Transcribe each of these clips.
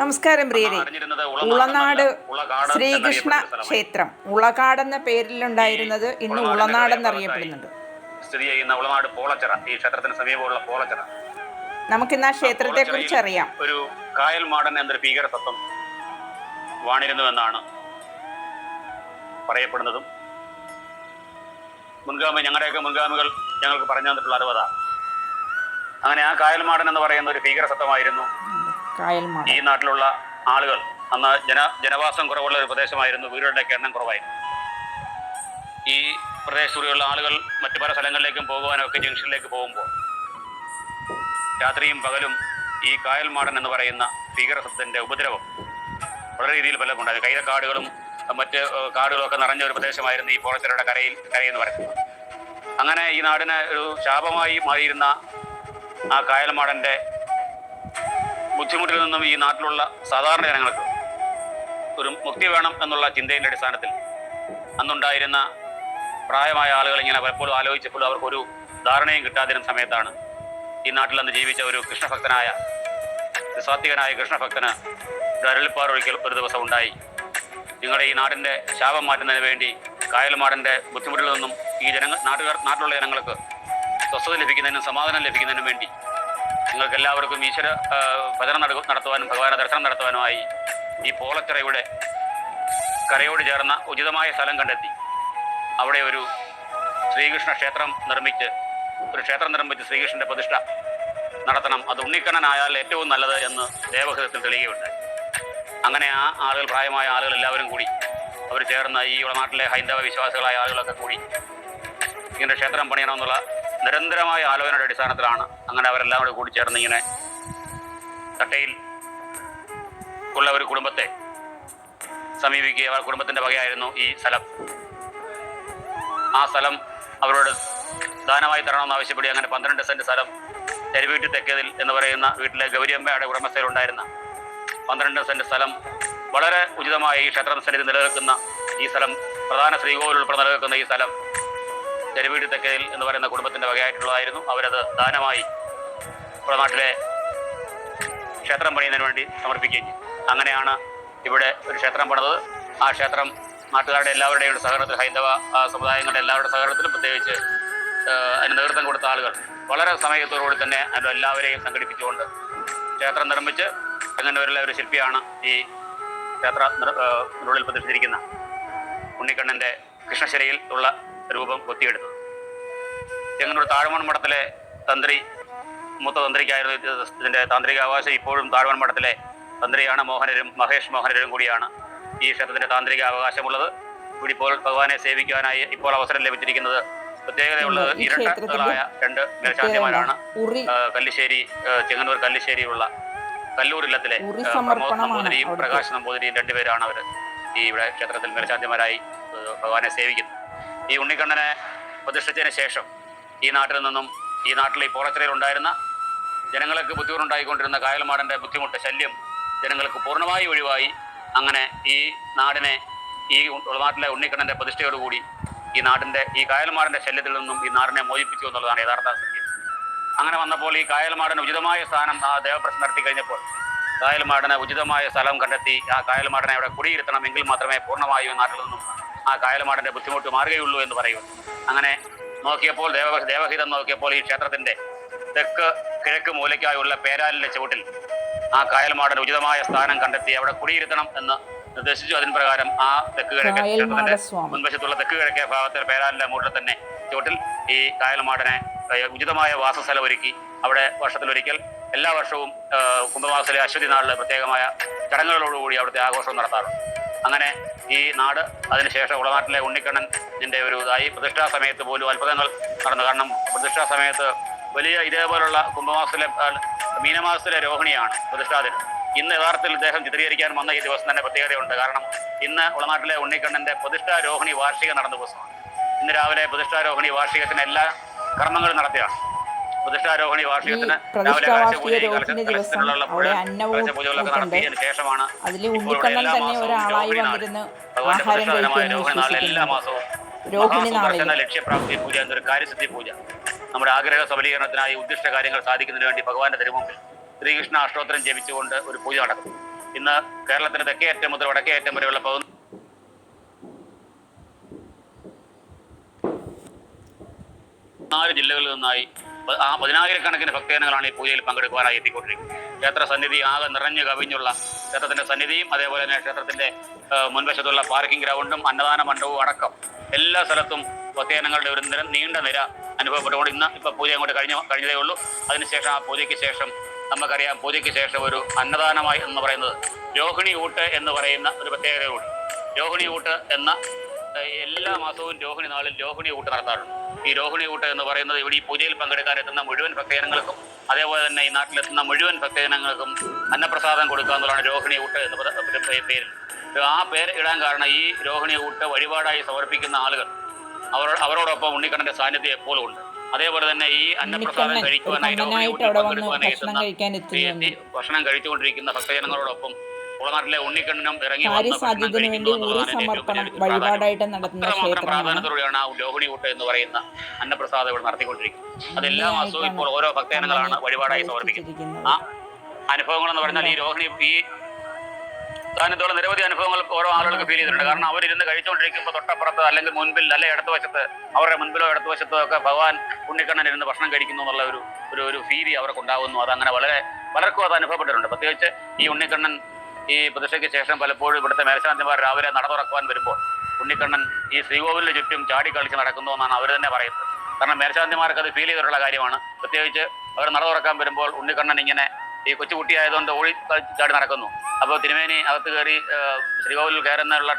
നമസ്കാരം പ്രിയരെ. ഉളനാട് ശ്രീകൃഷ്ണ ക്ഷേത്രം. ഉളകാട് എന്ന പേരിലുണ്ടായിരുന്നത് ഇന്ന് ഉളനാട് എന്നറിയപ്പെടുന്നുണ്ട് സ്ഥിതി ചെയ്യുന്ന ഉളനാട് പോളച്ചിറ. ഈ ക്ഷേത്രത്തിന് സമീപമുള്ള പോളച്ചിറ. നമുക്കിന്ന് ആ ക്ഷേത്രത്തെ കുറിച്ച് അറിയാം. ഒരു കായൽ മാടൻ എന്നൊരു ഭീകര തത്വം വാണിരുന്നുവെന്നാണ് പറയപ്പെടുന്നതും. മുൻഗാമി ഞങ്ങളുടെയൊക്കെ മുൻഗാമികൾ ഞങ്ങൾക്ക് പറഞ്ഞു തന്നിട്ടുള്ള അറിവതാണ് അങ്ങനെ ആ കായൽ മാടൻ എന്ന് പറയുന്ന ഒരു ഭീകര സത്വമായിരുന്നു ഈ നാട്ടിലുള്ള ആളുകൾ അന്ന് ജന ജനവാസം കുറവുള്ള ഒരു പ്രദേശമായിരുന്നു. വീടുകളുടെയൊക്കെ എണ്ണം കുറവായിരുന്നു ഈ പ്രദേശത്തുള്ള ആളുകൾ മറ്റു പല സ്ഥലങ്ങളിലേക്കും പോകുവാനൊക്കെ ജംഗ്ഷനിലേക്ക് പോകുമ്പോൾ രാത്രിയും പകലും ഈ കായൽ മാടൻ എന്ന് പറയുന്ന ഭീകരസത്തിന്റെ ഉപദ്രവം വളരെ രീതിയിൽ പലർക്കും ഉണ്ടായിരുന്നു കൈതക്കാടുകളും മറ്റ് കാടുകളൊക്കെ നിറഞ്ഞ ഒരു പ്രദേശമായിരുന്നു ഈ പോളച്ചിറയുടെ കരയിൽ കരയെന്ന് പറയുന്നത്. അങ്ങനെ ഈ നാടിന് ഒരു ശാപമായി മാറിയിരുന്ന ആ കായൽമാടന്റെ ബുദ്ധിമുട്ടിൽ നിന്നും ഈ നാട്ടിലുള്ള സാധാരണ ജനങ്ങൾക്ക് ഒരു മുക്തി വേണം എന്നുള്ള ചിന്തയുടെ അടിസ്ഥാനത്തിൽ അന്നുണ്ടായിരുന്ന പ്രായമായ ആളുകൾ ഇങ്ങനെ പലപ്പോഴും ആലോചിച്ചപ്പോൾ അവർക്കൊരു ധാരണയും കിട്ടാതിരുന്ന സമയത്താണ് ഈ നാട്ടിൽ അന്ന് ജീവിച്ച ഒരു കൃഷ്ണഭക്തനായ സാത്വികനായ കൃഷ്ണഭക്തന് ഒരു അരളിപ്പാറൊഴിക്കൽ ഒരു ദിവസം ഉണ്ടായി. നിങ്ങളുടെ ഈ നാടിന്റെ ശാപം മാറ്റുന്നതിന് വേണ്ടി കായൽമാടന്റെ ബുദ്ധിമുട്ടിൽ നിന്നും ഈ ജനങ്ങൾ നാട്ടുകാർ നാട്ടിലുള്ള ജനങ്ങൾക്ക് സ്വസ്ഥത ലഭിക്കുന്നതിനും സമാധാനം ലഭിക്കുന്നതിനും വേണ്ടി നിങ്ങൾക്ക് എല്ലാവർക്കും ഈശ്വര ഭജന ഭജനം നട- നടത്തുവാനും ഭഗവാനെ ദർശനം നടത്തുവാനുമായി ഈ പോളച്ചിറയുടെ കരയോട് ചേർന്ന ഉചിതമായ സ്ഥലം കണ്ടെത്തി. അവിടെ ഒരു ശ്രീകൃഷ്ണ ക്ഷേത്രം നിർമ്മിച്ച് ഒരു ക്ഷേത്രം നിർമ്മിച്ച് ശ്രീകൃഷ്ണന്റെ പ്രതിഷ്ഠ നടത്തണം. അത് ഉണ്ണിക്കണ്ണനായാൽ ഏറ്റവും നല്ലത് എന്ന് ദേവഹൃതത്തിൽ തെളിയുകയുണ്ടായി. അങ്ങനെ ആ ആളുകൾ പ്രായമായ ആളുകൾ എല്ലാവരും കൂടി അവർ ചേർന്ന് ഈ നാട്ടിലെ ഹൈന്ദവ വിശ്വാസികളായ ആളുകളൊക്കെ കൂടി ഇങ്ങനെ ക്ഷേത്രം പണിയണമെന്നുള്ള നിരന്തരമായ ആലോചനയുടെ അടിസ്ഥാനത്തിലാണ് അങ്ങനെ അവരെല്ലാം കൂടെ കൂടി ചേർന്ന് ഇങ്ങനെ തട്ടയിൽ ഉള്ള ഒരു കുടുംബത്തെ സമീപിക്കുക അവർ കുടുംബത്തിന്റെ വകയായിരുന്നു ഈ സ്ഥലം. ആ സ്ഥലം അവരോട് ദാനമായി തരണമെന്ന് ആവശ്യപ്പെടി അങ്ങനെ പന്ത്രണ്ട് സെന്റ് സ്ഥലം തെരുവീട്ടി തെക്കേതിൽ എന്ന് പറയുന്ന വീട്ടിലെ ഗൗരിയമ്മയുടെ ഉടമസ്ഥയിലുണ്ടായിരുന്ന പന്ത്രണ്ട് സെന്റ് സ്ഥലം വളരെ ഉചിതമായ ഈ ക്ഷേത്ര സന്നിധി നിലനിൽക്കുന്ന ഈ സ്ഥലം പ്രധാന ശ്രീകോവിൽ ഉൾപ്പെടെ നിലനിൽക്കുന്ന ഈ സ്ഥലം തെരുവീട്ടി തെക്കയിൽ എന്ന് പറയുന്ന കുടുംബത്തിന്റെ വകയായിട്ടുള്ളതായിരുന്നു. അവരത് ദാനമായി നമ്മുടെ നാട്ടിലെ ക്ഷേത്രം പണിയുന്നതിന് വേണ്ടി സമർപ്പിക്കുകയും അങ്ങനെയാണ് ഇവിടെ ഒരു ക്ഷേത്രം പണിതത്. ആ ക്ഷേത്രം നാട്ടുകാരുടെ എല്ലാവരുടെയും സഹകരണത്തിൽ ഹൈന്ദവ സമുദായങ്ങളുടെ എല്ലാവരുടെ സഹകരണത്തിലും പ്രത്യേകിച്ച് അതിന് നേതൃത്വം കൊടുത്ത ആളുകൾ വളരെ സമയത്തോടുകൂടി തന്നെ അതിന്റെ എല്ലാവരെയും സംഘടിപ്പിച്ചുകൊണ്ട് ക്ഷേത്രം നിർമ്മിച്ച് ചെങ്ങന്നൂരിലെ ഒരു ശില്പിയാണ് ഈ ക്ഷേത്ര ഉള്ളിൽ പ്രതിഷ്ഠിച്ചിരിക്കുന്ന ഉണ്ണിക്കണ്ണന്റെ കൃഷ്ണശ്ശേരിയിൽ ഉള്ള രൂപം കൊത്തിയെടുത്തത് ചെങ്ങന്നൂർ താഴ്മൺ മഠത്തിലെ തന്ത്രി മൂത്ത തന്ത്രിക്കായിരുന്നു ഇതിന്റെ താന്ത്രികാവകാശം. താന്ത്രിക അവകാശം ഇപ്പോഴും താഴ്വൺ മഠത്തിലെ തന്ത്രിയാണ് മോഹനരും മഹേഷ് മോഹനരും കൂടിയാണ് ഈ ക്ഷേത്രത്തിന്റെ താന്ത്രിക അവകാശമുള്ളത് കൂടി ഇപ്പോൾ ഭഗവാനെ സേവിക്കുവാനായി ഇപ്പോൾ അവസരം ലഭിച്ചിരിക്കുന്നത് പ്രത്യേകതയുള്ളത് ഇരട്ടകളായ രണ്ട് മേൽശാന്തിമാരാണ്. കല്ലിശ്ശേരി ചെങ്ങന്നൂർ കല്ലിശ്ശേരിയുള്ള കല്ലൂർ ഇല്ലത്തിലെ പ്രമോദ് നമ്പൂതിരിയും. പ്രകാശ് നമ്പൂതിരിയും രണ്ടുപേരാണ് അവർ ഈ ഇവിടെ ക്ഷേത്രത്തിൽ മേൽശാന്തിമാരായി ഭഗവാനെ സേവിക്കുന്നത്. ഈ ഉണ്ണിക്കണ്ണനെ പ്രതിഷ്ഠിച്ചതിന് ശേഷം ഈ നാട്ടിൽ നിന്നും ഈ നാട്ടിൽ ഈ പോളച്ചിറയിൽ ഉണ്ടായിരുന്ന ജനങ്ങൾക്ക് ബുദ്ധിമുട്ടുണ്ടായിക്കൊണ്ടിരുന്ന കായൽമാടന്റെ ബുദ്ധിമുട്ട് ശല്യം ജനങ്ങൾക്ക് പൂർണമായി ഒഴിവായി അങ്ങനെ ഈ നാടിനെ ഈ ഉൾനാട്ടിലെ നാട്ടിലെ ഉണ്ണിക്കണ്ണന്റെ പ്രതിഷ്ഠയോടുകൂടി ഈ നാടിന്റെ ഈ കായൽമാടന്റെ ശല്യത്തിൽ നിന്നും ഈ നാടിനെ മോചിപ്പിച്ചു എന്നുള്ളതാണ് യഥാർത്ഥ സത്യം. അങ്ങനെ വന്നപ്പോൾ ഈ കായൽമാടന് ഉചിതമായ സ്ഥാനം ആ ദേവപ്രശ്നം നടത്തി കഴിഞ്ഞപ്പോൾ കായൽമാടന് ഉചിതമായ സ്ഥലം കണ്ടെത്തി ആ കായൽമാടനെ അവിടെ കുടിയിരുത്തണം എങ്കിൽ മാത്രമേ പൂർണമായും നാട്ടിൽ നിന്നും ആ കായൽമാടന്റെ ബുദ്ധിമുട്ട് മാറുകയുള്ളൂ എന്ന് പറയും അങ്ങനെ നോക്കിയപ്പോൾ ദേവ ദേവഹിതം നോക്കിയപ്പോൾ ഈ ക്ഷേത്രത്തിന്റെ തെക്ക് കിഴക്ക് മൂലയ്ക്കായുള്ള പേരാലിന്റെ ചുവട്ടിൽ ആ കായൽമാടൻ ഉചിതമായ സ്ഥാനം കണ്ടെത്തി അവിടെ കുടിയിരുത്തണം എന്ന് നിർദ്ദേശിച്ചു. അതിന് പ്രകാരം ആ തെക്ക് കായൽമാടസ്വാമി മുൻവശത്തുള്ള തെക്ക് കിഴക്കേ ഭാഗത്തെ പേരാലിന്റെ മൂട്ടിൽ തന്നെ ചുവട്ടിൽ ഈ കായൽമാടനെ ഉചിതമായ വാസസ്ഥലം ഒരുക്കി അവിടെ വർഷത്തിലൊരിക്കൽ എല്ലാ വർഷവും കുംഭമാസത്തിലെ അശ്വതി നാളിൽ പ്രത്യേകമായ ചടങ്ങുകളോടുകൂടി അവിടുത്തെ ആഘോഷം നടത്താറുണ്ട്. അങ്ങനെ ഈ നാട് അതിനുശേഷം ഉളനാട്ടിലെ ഉണ്ണിക്കണ്ണൻ ഇതിന്റെ ഒരു ഇതായി. പ്രതിഷ്ഠാ സമയത്ത് പോലും അത്ഭുതങ്ങൾ നടന്നു. കാരണം പ്രതിഷ്ഠാ സമയത്ത് വലിയ ഇതേപോലുള്ള കുംഭമാസത്തിലെ മീനമാസത്തിലെ രോഹിണിയാണ് പ്രതിഷ്ഠാദിനം ഇന്ന് യഥാർത്ഥത്തിൽ ഇദ്ദേഹം ചിത്രീകരിക്കാൻ വന്ന ഈ ദിവസം തന്നെ പ്രത്യേകതയുണ്ട്. കാരണം ഇന്ന് ഉളനാട്ടിലെ ഉണ്ണിക്കണ്ണന്റെ പ്രതിഷ്ഠാ രോഹിണി വാർഷികം നടന്ന ദിവസമാണ്. ഇന്ന് രാവിലെ പ്രതിഷ്ഠാരോഹിണി വാർഷികത്തിന് എല്ലാ കർമ്മങ്ങളും നടത്തിയാണ്. പ്രതിഷ്ഠാരോഹിണി വാർഷികത്തിന് രാവിലെ ദിവസം അവിടെ അന്നവും ഉണ്ട്. ശേഷമാണ് അതിൽ ഉണ്ണിക്കണ്ണൻ എല്ലാ തന്നെ ഒരാളായി. വന്നിരുന്ന് ആഹാരം എല്ലാ മാസവും രോഹിണി മഹാസുദർശന നാളിൽ ലക്ഷ്യപ്രാപ്തി പൂജ എന്നൊരു കാര്യസിദ്ധി പൂജ നമ്മുടെ ആഗ്രഹ സബലീകരണത്തിനായി ഉദ്ദിഷ്ട കാര്യങ്ങൾ സാധിക്കുന്നതിന് വേണ്ടി ഭഗവാന്റെ തിരുമുമ്പിൽ ശ്രീകൃഷ്ണ അഷ്ടോത്തരം ജപിച്ചുകൊണ്ട് ഒരു പൂജ നടക്കും ഇന്ന് കേരളത്തിന്റെ തെക്കേ അറ്റം മുതൽ വടക്കേ അറ്റം വരെയുള്ള പതിനാല് നാല് ജില്ലകളിൽ നിന്നായി ആ പതിനായിരക്കണക്കിന് ഭക്തജനങ്ങളാണ് ഈ പൂജയിൽ പങ്കെടുക്കുവാനായി എത്തിക്കൊണ്ടിരിക്കുന്നത്. ക്ഷേത്ര സന്നിധി ആകെ നിറഞ്ഞു കവിഞ്ഞുള്ള ക്ഷേത്രത്തിന്റെ സന്നിധിയും അതേപോലെ തന്നെ ക്ഷേത്രത്തിന്റെ മുൻവശത്തുള്ള പാർക്കിംഗ് ഗ്രൗണ്ടും അന്നദാന മണ്ഡപവും അടക്കം എല്ലാ സ്ഥലത്തും ഭക്തജനങ്ങളുടെ ഒരു നിര നീണ്ട നിര അനുഭവപ്പെട്ടുകൊണ്ട് ഇന്ന് ഇപ്പൊ പൂജ അങ്ങോട്ട് കഴിഞ്ഞ കഴിഞ്ഞതേ ഉള്ളൂ. അതിനുശേഷം ആ പൂജയ്ക്ക് ശേഷം നമുക്കറിയാം പൂജയ്ക്ക് ശേഷം ഒരു അന്നദാനമായി എന്ന് പറയുന്നത് രോഹിണി ഊട്ട് എന്ന് പറയുന്ന ഒരു പ്രത്യേകതയുണ്ട് രോഹിണി ഊട്ട് എന്ന എല്ലാ മാസവും രോഹിണി നാളിൽ രോഹിണി ഊട്ട് നടത്താറുണ്ട്. ഈ രോഹിണി ഊട്ട് എന്ന് പറയുന്നത് ഇവിടെ ഈ പൂജയിൽ പങ്കെടുക്കാൻ എത്തുന്ന മുഴുവൻ ഭക്തജനങ്ങൾക്കും അതേപോലെ തന്നെ ഈ നാട്ടിലെത്തുന്ന മുഴുവൻ ഭക്തജനങ്ങൾക്കും അന്നപ്രസാദം കൊടുക്കുക എന്നുള്ളതാണ് രോഹിണി ഊട്ട് എന്ന് പേര് ആ പേര് ഇടാൻ കാരണം ഈ രോഹിണി ഊട്ട് വഴിപാടായി സമർപ്പിക്കുന്ന ആളുകൾ അവർ അവരോടൊപ്പം ഉണ്ണിക്കണ്ണന്റെ സാന്നിധ്യം എപ്പോഴും ഉണ്ട്. അതേപോലെ തന്നെ ഈ അന്നപ്രസാദം കഴിക്കുവാനായി രോഹിണി പങ്കെടുക്കുവാനായി എത്തുന്ന ഈ ഭക്ഷണം കഴിച്ചുകൊണ്ടിരിക്കുന്ന ഭക്തജനങ്ങളോടൊപ്പം ഭക്ഷണം വേണ്ടി ഏറ്റവും സമർപ്പണം വഴിപാടായിട്ട് നടത്തുന്ന ക്ഷേത്രമാണ്. ഊട്ട് എന്ന് പറയുന്ന അന്നപ്രസാദം ഇവിടെ നടത്തിക്കൊണ്ടിരിക്കുന്നത്. അതെല്ലാം ഇപ്പോൾ ഓരോ ഭക്തജനങ്ങളാണ് വഴിപാടായി സമർപ്പിക്കുന്നത്. ആ അനുഭവങ്ങൾ എന്ന് പറഞ്ഞാൽ ഈ രോഹിണി ഈ സാന്നിധ്യത്തോളം നിരവധി അനുഭവങ്ങൾ ഓരോ ആളുകൾക്ക് ഫീൽ ചെയ്തിട്ടുണ്ട്. കാരണം അവരിരുന്ന് കഴിച്ചുകൊണ്ടിരിക്കുമ്പോൾ തൊട്ടപ്പുറത്ത് അല്ലെങ്കിൽ മുൻപിൽ അല്ലെ ഇടത്ത് വശത്ത് അവരുടെ മുൻപിലോ ഇടത്ത് വശത്തോ ഒക്കെ ഭഗവാൻ ഉണ്ണിക്കണ്ണൻ ഇരുന്ന് ഭക്ഷണം കഴിക്കുന്നു എന്നുള്ള ഒരു ഒരു ഒരു ഫീലി അവർക്ക് ഉണ്ടാകുന്നു അതങ്ങനെ വളരെ പലർക്കും അത് അനുഭവപ്പെട്ടിട്ടുണ്ട്. പ്രത്യേകിച്ച് ഈ ഉണ്ണിക്കണ്ണൻ ഈ പ്രതിഷ്ഠയ്ക്ക് ശേഷം പലപ്പോഴും ഇവിടുത്തെ മേൽശാന്തിമാർ രാവിലെ നട തുറക്കുവാൻ വരുമ്പോൾ ഉണ്ണിക്കണ്ണൻ ഈ ശ്രീകോവിലിന് ചുറ്റും ചാടി കളിച്ച് നടക്കുന്നു എന്നാണ് അവർ തന്നെ പറയുന്നത്. കാരണം മേൽശാന്തിമാർക്ക് അത് ഫീൽ ചെയ്തിട്ടുള്ള കാര്യമാണ്. പ്രത്യേകിച്ച് അവർ നട തുറക്കാൻ വരുമ്പോൾ ഉണ്ണിക്കണ്ണൻ ഇങ്ങനെ ഈ കൊച്ചുകുട്ടിയായതുകൊണ്ട് ഓടി ചാടി നടക്കുന്നു. അപ്പോൾ തിരുമേനി അകത്ത് കയറി ശ്രീകോവിലിൽ കയറുന്നുള്ള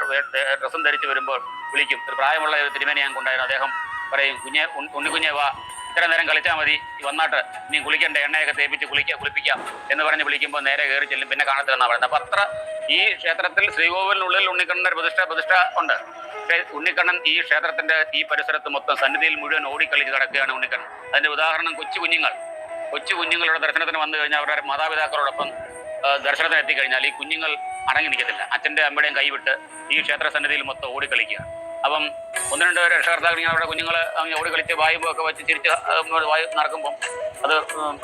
ഡ്രസ്സും ധരിച്ച് വരുമ്പോൾ വിളിക്കും. ഒരു പ്രായമുള്ള ഒരു തിരുമേനി ഞങ്ങൾക്കുണ്ടായിരുന്നു കൊണ്ടായിരുന്നു അദ്ദേഹം പറയും കുഞ്ഞെ ഉണ്ണിക്കുഞ്ഞെ വാ. ഇത്ര നേരം കളിച്ചാൽ മതി. വന്നാട്ട് നീ കുളിക്കണ്ട എണ്ണയൊക്കെ തേപ്പിച്ച് കുളിക്കുക കുളിപ്പിക്കാം എന്ന് പറഞ്ഞ് വിളിക്കുമ്പോൾ നേരെ കയറി ചെല്ലും. പിന്നെ കാണത്തില്ലെന്നാണ് പറയുന്നത് അപ്പം അത്ര ഈ ക്ഷേത്രത്തിൽ ശ്രീകോവിലിനുള്ളിൽ ഉണ്ണിക്കണ്ണന്റെ പ്രതിഷ്ഠ പ്രതിഷ്ഠ ഉണ്ട്. ഉണ്ണിക്കണ്ണൻ ഈ ക്ഷേത്രത്തിന്റെ ഈ പരിസരത്ത് മൊത്തം സന്നിധിയിൽ മുഴുവൻ ഓടിക്കളിച്ച് കിടക്കുകയാണ് ഉണ്ണിക്കണ്ണൻ. അതിന്റെ ഉദാഹരണം കൊച്ചു കുഞ്ഞുങ്ങൾ. കൊച്ചു കുഞ്ഞുങ്ങളുടെ ദർശനത്തിന് വന്നു കഴിഞ്ഞാൽ അവരുടെ മാതാപിതാക്കളോടൊപ്പം ദർശനത്തിന് എത്തിക്കഴിഞ്ഞാൽ ഈ കുഞ്ഞുങ്ങൾ അടങ്ങി നിൽക്കത്തില്ല. അച്ഛന്റെ അമ്മയുടെയും കൈവിട്ട് ഈ ക്ഷേത്ര സന്നിധിയിൽ മൊത്തം ഓടിക്കളിക്കുക അപ്പം ഒന്ന് രണ്ട് രക്ഷകർത്താക്കൾ ഇങ്ങനെ അവരുടെ കുഞ്ഞുങ്ങൾ അങ്ങനെ ഓടിക്കളിച്ച് വായുമ്പോൾ ഒക്കെ വെച്ച് തിരിച്ച് വായു നടക്കുമ്പം അത്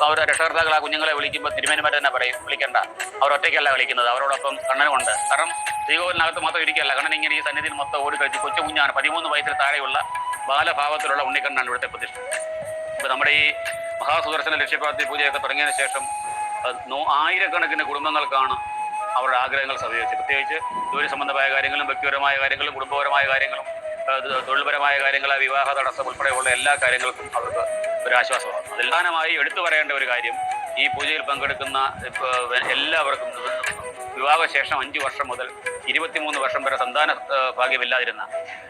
അവർ രക്ഷകർത്താക്കൾ ആ കുഞ്ഞുങ്ങളെ വിളിക്കുമ്പോൾ തിരുമേനിമാർ തന്നെ പറയും വിളിക്കേണ്ട. അവർ ഒറ്റയ്ക്കല്ല കളിക്കുന്നത് അവരോടൊപ്പം കണ്ണനുമുണ്ട്. കാരണം ശ്രീകോവിലിനകത്ത് മാത്രം ഇരിക്കുകയല്ല കണ്ണൻ ഇങ്ങനെ ഈ സന്നിധിയിൽ മൊത്തം ഓടിക്കളിച്ച് കൊച്ചു കുഞ്ഞാണ് പതിമൂന്ന് വയസ്സിൽ താഴെയുള്ള ബാലഭാവത്തിലുള്ള ഉണ്ണിക്കണ്ണനാണ് ഇവിടുത്തെ പ്രതിഷ്ഠ. ഇപ്പം നമ്മുടെ ഈ മഹാസുദർശന ലക്ഷ്യപ്രാപ്തി പൂജയൊക്കെ തുടങ്ങിയതിന് ശേഷം ആയിരക്കണക്കിന് കുടുംബങ്ങൾക്കാണ് അവരുടെ ആഗ്രഹങ്ങൾ സഫലീകരിച്ചത് പ്രത്യേകിച്ച് ജോലി സംബന്ധമായ കാര്യങ്ങളും വ്യക്തിപരമായ കാര്യങ്ങളും കുടുംബപരമായ കാര്യങ്ങളും തൊഴിൽപരമായ കാര്യങ്ങൾ വിവാഹ തടസ്സം ഉൾപ്പെടെയുള്ള എല്ലാ കാര്യങ്ങൾക്കും അവർക്ക് ഒരു ആശ്വാസമാണ്. പ്രധാനമായി എടുത്തു പറയേണ്ട ഒരു കാര്യം ഈ പൂജയിൽ പങ്കെടുക്കുന്ന എല്ലാവർക്കും വിവാഹശേഷം അഞ്ച് വർഷം മുതൽ ഇരുപത്തിമൂന്ന് വർഷം വരെ സന്താന ഭാഗ്യമില്ലാതിരുന്ന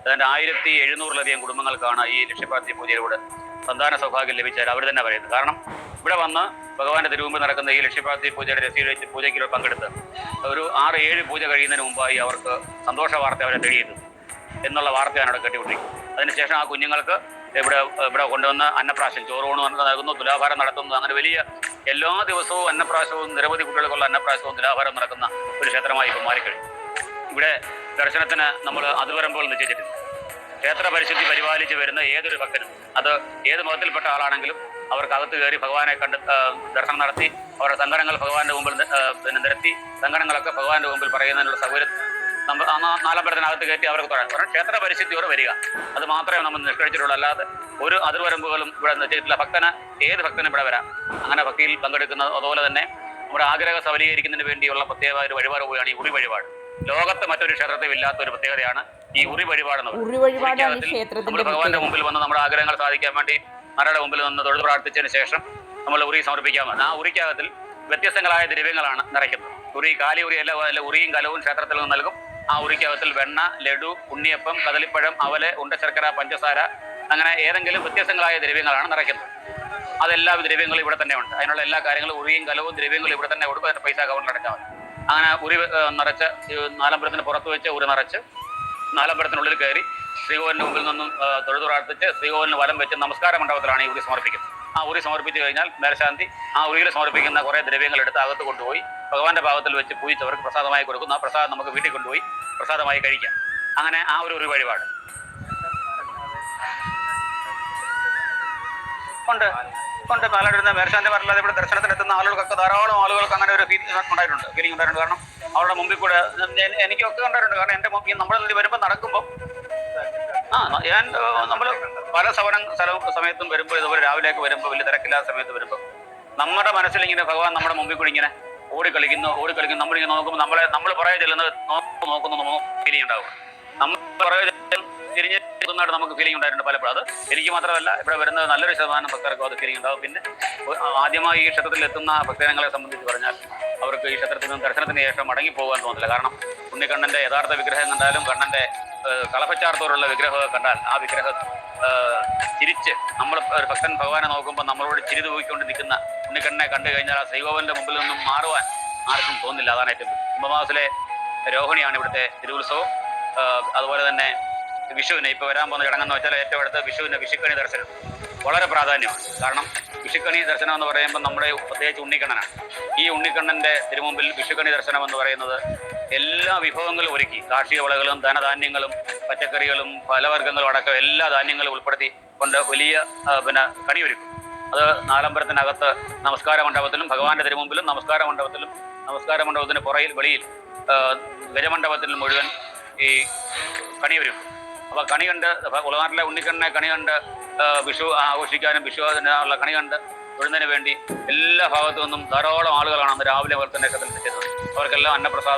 ഏതാണ്ട് ആയിരത്തി എഴുന്നൂറിലധികം കുടുംബങ്ങൾക്കാണ് ഈ ലക്ഷ്യപ്രാപ്തി പൂജയിലൂടെ സന്താന സൗഭാഗ്യം ലഭിച്ചാൽ അവർ തന്നെ പറയുന്നത്. കാരണം ഇവിടെ വന്ന് ഭഗവാന്റെ തിരുമുമ്പിൽ നടക്കുന്ന ഈ ലക്ഷ്യപ്രാപ്തി പൂജയുടെ രസീത് വെച്ച് പൂജയ്ക്ക് പങ്കെടുത്ത് ഒരു ആറ് ഏഴ് പൂജ കഴിയുന്നതിന് മുമ്പായി അവർക്ക് സന്തോഷ വാർത്ത അവരെ തെളിയുന്നു എന്നുള്ള വാർത്തയാണ് അവിടെ കെട്ടിവിട്ടിരിക്കുന്നത് അതിനുശേഷം ആ കുഞ്ഞുങ്ങൾക്ക് ഇവിടെ ഇവിടെ കൊണ്ടുവന്ന് അന്നപ്രാശം ചോറൂണ് നൽകുന്നു തുലാഭാരം നടത്തുന്നു അങ്ങനെ വലിയ എല്ലാ ദിവസവും അന്നപ്രാശവും നിരവധി കുട്ടികൾക്കുള്ള അന്നപ്രാശവും തുലാഭാരം നടക്കുന്ന ഒരു ക്ഷേത്രമായി ഇപ്പോൾ മാറിക്കഴിഞ്ഞു. ഇവിടെ ദർശനത്തിന് നമ്മൾ അതുവരമ്പോൾ നിശ്ചയിച്ചിട്ടില്ല. ക്ഷേത്ര പരിശുദ്ധി പരിപാലിച്ച് വരുന്ന ഏതൊരു ഭക്തനും. അത് ഏത് മതത്തിൽപ്പെട്ട ആളാണെങ്കിലും അവർക്ക് അകത്ത് കയറി ഭഗവാനെ കണ്ട് ദർശനം നടത്തി അവരുടെ സങ്കടങ്ങൾ ഭഗവാന്റെ മുമ്പിൽ പിന്നെ നിരത്തി സങ്കടങ്ങളൊക്കെ ഭഗവാന്റെ മുമ്പിൽ പറയുന്നതിനുള്ള സൗകര്യം നമ്മൾ നാലമ്പലത്തിനകത്ത് കയറ്റി അവർക്ക് തൊഴാം കാരണം ക്ഷേത്ര പരിശുദ്ധിയോടെ വരിക. അത് മാത്രമേ നമ്മൾ നിഷ്കരിച്ചിട്ടുള്ളൂ അല്ലാതെ ഒരു അതിർവരമ്പുകളും ഇവിടെ നിശ്ചയിച്ചിട്ടില്ല ഭക്തന് ഏത് ഭക്തനും ഇവിടെ വരാം. അങ്ങനെ ഭക്തിയിൽ പങ്കെടുക്കുന്നത് അതുപോലെ തന്നെ നമ്മുടെ ആഗ്രഹ സബലീകരിക്കുന്നതിന് വേണ്ടിയുള്ള പ്രത്യേക ഒരു വഴിപാട് പോവുകയാണ് ഈ ഉറി വഴിപാട്. ലോകത്ത് മറ്റൊരു ക്ഷേത്രത്തിൽ ഇല്ലാത്ത ഒരു പ്രത്യേകതയാണ് ഈ ഉറി വഴിപാട് നമ്മുടെ ഉറി വഴിപാടാണ് ഈ ക്ഷേത്രത്തിന്റെ ഭഗവാന്റെ മുമ്പിൽ വന്ന് നമ്മുടെ ആഗ്രഹങ്ങൾ സാധിക്കാൻ വേണ്ടി ആരുടെ മുമ്പിൽ നിന്ന് തൊഴുത് പ്രാർത്ഥിച്ചതിന് ശേഷം നമ്മൾ ഉറി സമർപ്പിക്കാമെന്ന് ആ ഉറിക്കകത്തിൽ വ്യത്യസ്തങ്ങളായ ദ്രവ്യങ്ങളാണ് നിറയ്ക്കുന്നത്. ഉറി കാലി ഉറി അല്ല ഉറിയും കലവും ക്ഷേത്രത്തിൽ നിന്ന് നൽകും. ആ ഉറിക്കകത്തിൽ വെണ്ണ ലഡു ഉണ്ണിയപ്പം കദളിപ്പഴം അവൽ ഉണ്ടശർക്കര പഞ്ചസാര അങ്ങനെ ഏതെങ്കിലും വ്യത്യസ്തങ്ങളായ ദ്രവ്യങ്ങളാണ് നിറയ്ക്കുന്നത്. അതെല്ലാ ദ്രവ്യങ്ങളും ഇവിടെ തന്നെ ഉണ്ട്. അതിനുള്ള എല്ലാ കാര്യങ്ങളും ഉറിയും കലവും ദ്രവ്യങ്ങളും ഇവിടെ തന്നെ കൊടുക്കും. പൈസ അക്കൗണ്ടിൽ അടച്ചാൽ മതി. അങ്ങനെ ഉറി നിറച്ച് നാലമ്പലത്തിന് പുറത്ത് വെച്ച് ഉറി നിറച്ച് നാലമ്പലത്തിനുള്ളിൽ കയറി ശ്രീകോവിലിന് മുമ്പിൽ നിന്നും തൊഴുതു പ്രാർത്ഥിച്ച് ശ്രീകോവിലിന് വലം വെച്ച് നമസ്കാര മണ്ഡപത്തിലാണ് ഈ ഉരി സമർപ്പിക്കുന്നത്. ആ ഉരി സമർപ്പിച്ചു കഴിഞ്ഞാൽ മേൽശാന്തി ആ ഉരിയിൽ സമർപ്പിക്കുന്ന കുറേ ദ്രവ്യങ്ങൾ എടുത്ത് അകത്ത് കൊണ്ടുപോയി ഭഗവാന്റെ ഭാഗത്തിൽ വെച്ച് പൂജിച്ച് അവർക്ക് പ്രസാദമായി കൊടുക്കുന്നു. ആ പ്രസാദം നമുക്ക് വീട്ടിൽ കൊണ്ടുപോയി പ്രസാദമായി കഴിക്കാം. അങ്ങനെ ആ ഒരു ഒരു വഴിപാട്. ഉണ്ട്. കൊണ്ട് കാലടിരുന്ന മേർശാന്റെ പറഞ്ഞാൽ ഇവിടെ ദർശനത്തിനെത്തുന്ന ആളുകൾക്കൊക്കെ ധാരാളം ആളുകൾക്ക് അങ്ങനെ ഒരു ഫീലിംഗ് ഉണ്ടായിട്ടുണ്ട് ഫീലിംഗ് ഉണ്ടായിട്ടുണ്ട്. കാരണം അവരുടെ മുമ്പിൽ കൂടെ എനിക്കൊക്കെ ഉണ്ടായിട്ടുണ്ട്. കാരണം എന്റെ മുമ്പിൽ നമ്മുടെ വരുമ്പോൾ നടക്കുമ്പോൾ ആ ഞാൻ നമ്മൾ പല സവന സ്ഥല സമയത്തും വരുമ്പോൾ ഇതുപോലെ രാവിലെയൊക്കെ വരുമ്പോൾ വലിയ തിരക്കില്ലാത്ത സമയത്ത് വരുമ്പോൾ നമ്മുടെ മനസ്സിൽ ഇങ്ങനെ ഭഗവാൻ നമ്മുടെ മുമ്പിൽ കൂടി ഇങ്ങനെ ഓടി കളിക്കുന്നു ഓടി കളിക്കുന്നു. നമ്മളിങ്ങനെ നോക്കുമ്പോൾ നമ്മളെ നമ്മൾ പുറകെ ചെല്ലുന്നത് നോക്ക് നോക്കുന്നു ഫീലിംഗ് ഉണ്ടാവും നമ്മൾ പുറകെ തിരിഞ്ഞ് നിൽക്കുന്നതായിട്ട് നമുക്ക് ഫീലിംഗ് ഉണ്ടായിട്ടുണ്ട് പലപ്പോഴും. അത് എനിക്ക് മാത്രമല്ല ഇവിടെ വരുന്നത് നല്ലൊരു ശതമാനം ഭക്തർക്കും അത് ഫീലിംഗ് ഉണ്ടാവും. പിന്നെ ആദ്യമായി ഈ ക്ഷേത്രത്തിൽ എത്തുന്ന ഭക്തജനങ്ങളെ സംബന്ധിച്ച് പറഞ്ഞാൽ അവർക്ക് ഈ ക്ഷേത്രത്തിൽ നിന്ന് ദർശനത്തിന് ശേഷം മടങ്ങി പോകാൻ തോന്നില്ല. കാരണം ഉണ്ണിക്കണ്ണന്റെ യഥാർത്ഥ വിഗ്രഹം കണ്ടാലും കണ്ണന്റെ കളഭച്ചാർത്തോടുള്ള വിഗ്രഹം കണ്ടാൽ ആ വിഗ്രഹം ചിരിച്ച് നമ്മൾ ഒരു ഭക്തൻ ഭഗവാനെ നോക്കുമ്പോൾ നമ്മളോട് ചിരി തൂക്കിക്കൊണ്ട് നിൽക്കുന്ന ഉണ്ണിക്കണ്ണനെ കണ്ടു കഴിഞ്ഞാൽ ആ ശ്രീകോവിലിന്റെ മുമ്പിൽ നിന്നും മാറുവാൻ ആർക്കും തോന്നില്ല. അതാണ് ഏറ്റവും കുംഭമാസത്തിലെ രോഹിണിയാണ് ഇവിടുത്തെ തിരുവുത്സവം. അതുപോലെ തന്നെ വിഷുവിന് ഇപ്പോൾ വരാൻ പോകുന്ന ചടങ്ങെന്ന് വെച്ചാൽ ഏറ്റവും അടുത്ത വിഷുവിന്റെ വിഷുക്കണി ദർശനം. വളരെ പ്രാധാന്യമാണ്. കാരണം വിഷുക്കണി ദർശനം എന്ന് പറയുമ്പോൾ നമ്മുടെ പ്രത്യേകിച്ച് ഉണ്ണിക്കണ്ണനാണ്. ഈ ഉണ്ണിക്കണ്ണന്റെ തിരുമുമ്പിൽ വിഷുക്കണി ദർശനം എന്ന് പറയുന്നത് എല്ലാ വിഭവങ്ങളും ഒരുക്കി. കാർഷിക വിളകളും ധനധാന്യങ്ങളും പച്ചക്കറികളും ഫലവർഗങ്ങളും അടക്കം എല്ലാ ധാന്യങ്ങളും ഉൾപ്പെടുത്തി കൊണ്ട് വലിയ പിന്നെ കണി ഒരുക്കും അത് നാലമ്പലത്തിനകത്ത് നമസ്കാര മണ്ഡപത്തിലും ഭഗവാന്റെ തിരുമുമ്പിലും നമസ്കാര മണ്ഡപത്തിലും നമസ്കാര മണ്ഡപത്തിന് പുറയിൽ വെളിയിൽ ഗജമണ്ഡപത്തിൽ മുഴുവൻ ഈ കണി ഒരുക്കും അപ്പോൾ കണി കണ്ട് ഉളനാട്ടിലെ ഉണ്ണിക്കണ്ണനെ കണി കണ്ട് വിഷു ആഘോഷിക്കാനും വിഷു ഉള്ള കണി കണ്ട് തൊഴുന്നതിന് വേണ്ടി എല്ലാ ഭാഗത്തു നിന്നും ധാരാളം ആളുകളാണ് അന്ന് രാവിലെ മുതൽ തന്നെ ക്ഷേത്രത്തിൽ അവർക്കെല്ലാം അന്നപ്രസാദം